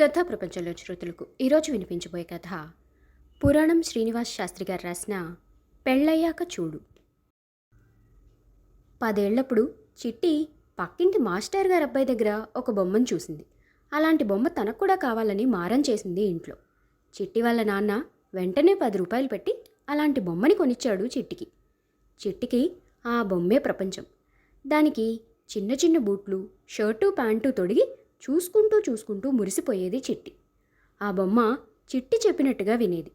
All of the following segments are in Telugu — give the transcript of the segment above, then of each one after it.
కథా ప్రపంచంలో శ్రోతలకు ఈరోజు వినిపించబోయే కథ పురాణం శ్రీనివాస్ శాస్త్రి గారు రాసిన పెళ్ళయ్యాక చూడు. పదేళ్ళప్పుడు చిట్టి పక్కింటి మాస్టర్ గారి అబ్బాయి దగ్గర ఒక బొమ్మను చూసింది. అలాంటి బొమ్మ తనకు కూడా కావాలని మారం చేసింది ఇంట్లో. చిట్టి వాళ్ళ నాన్న వెంటనే పది రూపాయలు పెట్టి అలాంటి బొమ్మని కొనిచ్చాడు చిట్టికి. చిట్టికి ఆ బొమ్మే ప్రపంచం. దానికి చిన్న చిన్న బూట్లు షర్టు ప్యాంటు తొడిగి చూసుకుంటూ చూసుకుంటూ మురిసిపోయేది చిట్టి. ఆ బొమ్మ చిట్టి చెప్పినట్టుగా వినేది.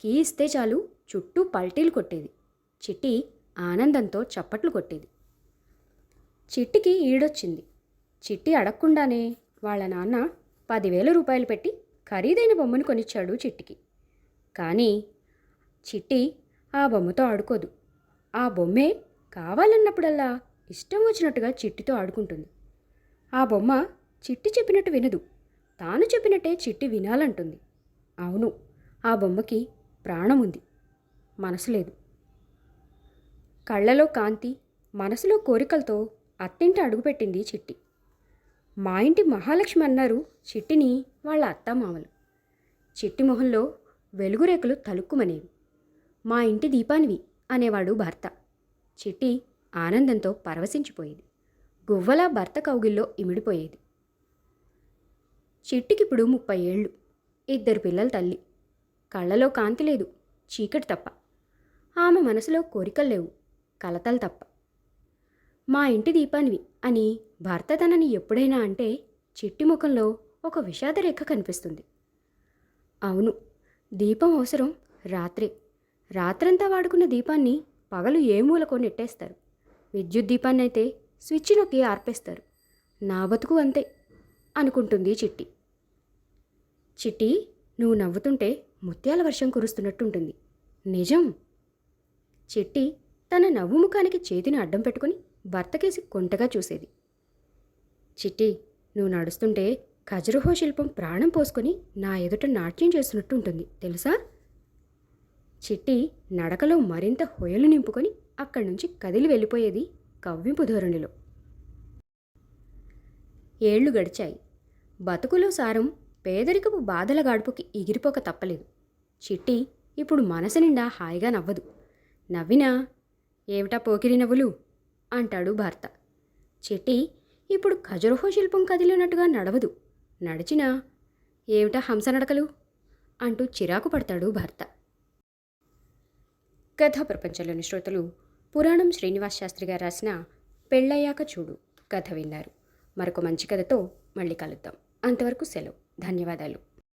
కీ ఇస్తే చాలు చుట్టూ పల్టీలు కొట్టేది. చిట్టి ఆనందంతో చప్పట్లు కొట్టేది. చిట్టికి ఈడొచ్చింది. చిట్టి అడగకుండానే వాళ్ళ నాన్న పదివేల రూపాయలు పెట్టి ఖరీదైన బొమ్మను కొనిచ్చాడు చిట్టికి. కానీ చిట్టి ఆ బొమ్మతో ఆడుకోదు. ఆ బొమ్మే కావాలన్నప్పుడల్లా ఇష్టం వచ్చినట్టుగా చిట్టితో ఆడుకుంటుంది. ఆ బొమ్మ చిట్టి చెప్పినట్టు వినదు. తాను చెప్పినట్టే చిట్టి వినాలంటుంది. అవును ఆ బొమ్మకి ప్రాణం ఉంది మనసు లేదు కళ్ళలో కాంతి మనసులో కోరికలతో అత్తింటి అడుగుపెట్టింది చిట్టి. మా ఇంటి మహాలక్ష్మి అన్నారు చిట్టిని వాళ్ళ అత్తమామలు. చిట్టి మొహంలో వెలుగురేకులు తలుక్కుమనేవి. మా ఇంటి దీపానివి అనేవాడు భర్త. చిట్టి ఆనందంతో పరవశించిపోయేది. గువ్వలా భర్త కౌగిల్లో ఇమిడిపోయేది. చెట్టుకిప్పుడు ముప్పై ఏళ్ళు. ఇద్దరు పిల్లల తల్లి. కళ్ళలో కాంతి లేదు చీకటి తప్ప. ఆమె మనసులో కోరికలు లేవు కలతలు తప్ప. మా ఇంటి దీపానివి అని భర్త తనని ఎప్పుడైనా అంటే చెట్టి ముఖంలో ఒక విషాదరేఖ కనిపిస్తుంది. అవును దీపం అవసరం రాత్రే. రాత్రంతా వాడుకున్న దీపాన్ని పగలు ఏ మూలకో నెట్టేస్తారు. విద్యుత్ దీపాన్ని అయితే స్విచ్ నొక్కి ఆర్పేస్తారు. నా బతుకు అంతే అనుకుంటుంది చిట్టి. చిట్టి నువ్వు నవ్వుతుంటే ముత్యాల వర్షం కురుస్తున్నట్టుంటుంది. నిజం. చిట్టి తన నవ్వు ముఖానికి చేతిని అడ్డం పెట్టుకుని భర్తకేసి కొంటగా చూసేది. చిట్టి నువ్వు నడుస్తుంటే ఖజరుహో శిల్పం ప్రాణం పోసుకొని నా ఎదుట నాట్యం చేస్తున్నట్టు ఉంటుంది తెలుసా? చిట్టి నడకలో మరింత హొయలు నింపుకొని అక్కడి నుంచి కదిలి వెళ్ళిపోయేది కవ్వింపు ధోరణిలో. ఏళ్ళు గడిచాయి. బతుకులో సారం పేదరికపు బాధల గాడుపుకి ఎగిరిపోక తప్పలేదు. చిట్టి ఇప్పుడు మనసు నిండా హాయిగా నవ్వదు. నవ్వినా ఏమిటా పోకిరి నవ్వులు? అంటాడు భర్త. చిట్టి ఇప్పుడు ఖజరుహో శిల్పం కదిలినట్టుగా నడవదు. నడిచినా ఏమిటా హంస నడకలు? అంటూ చిరాకు పడతాడు భర్త. కథా ప్రపంచంలోని శ్రోతలు పురాణం శ్రీనివాస్ శాస్త్రి గారు రాసిన పెళ్ళయ్యాక చూడు కథ విన్నారు. మరొక మంచి కథతో మళ్ళీ కలుద్దాం. అంతవరకు సెలవు. ధన్యవాదాలు.